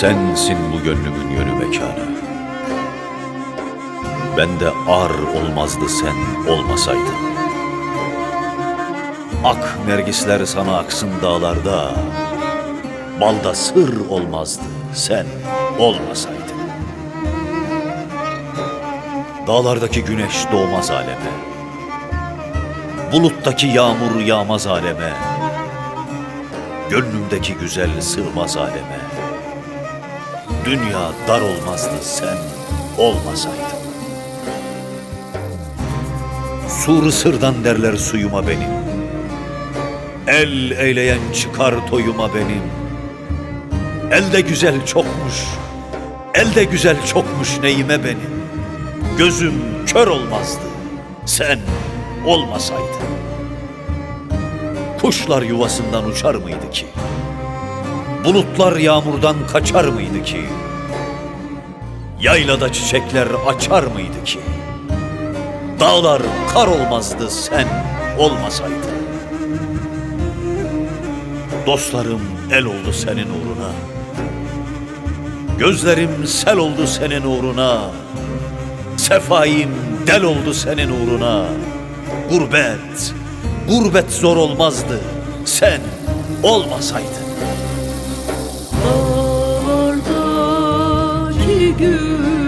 Sensin bu gönlümün yönü mekanı. Bende ar olmazdı sen olmasaydın. Ak nergisler sana aksın dağlarda. Balda sır olmazdı sen olmasaydın. Dağlardaki güneş doğmaz aleme. Buluttaki yağmur yağmaz aleme. Gönlümdeki güzel sığmaz aleme. Dünya dar olmazdı sen olmasaydın. Sur sırdan derler suyuma benim. El eyleyen çıkar toyuma benim. Elde güzel çokmuş, elde güzel çokmuş neyime benim. Gözüm kör olmazdı sen olmasaydın. Kuşlar yuvasından uçar mıydı ki? Bulutlar yağmurdan kaçar mıydı ki? Yaylada çiçekler açar mıydı ki? Dağlar kar olmazdı sen olmasaydın. Dostlarım el oldu senin uğruna. Gözlerim sel oldu senin uğruna. Sefaim del oldu senin uğruna. Gurbet, gurbet zor olmazdı sen olmasaydın. bir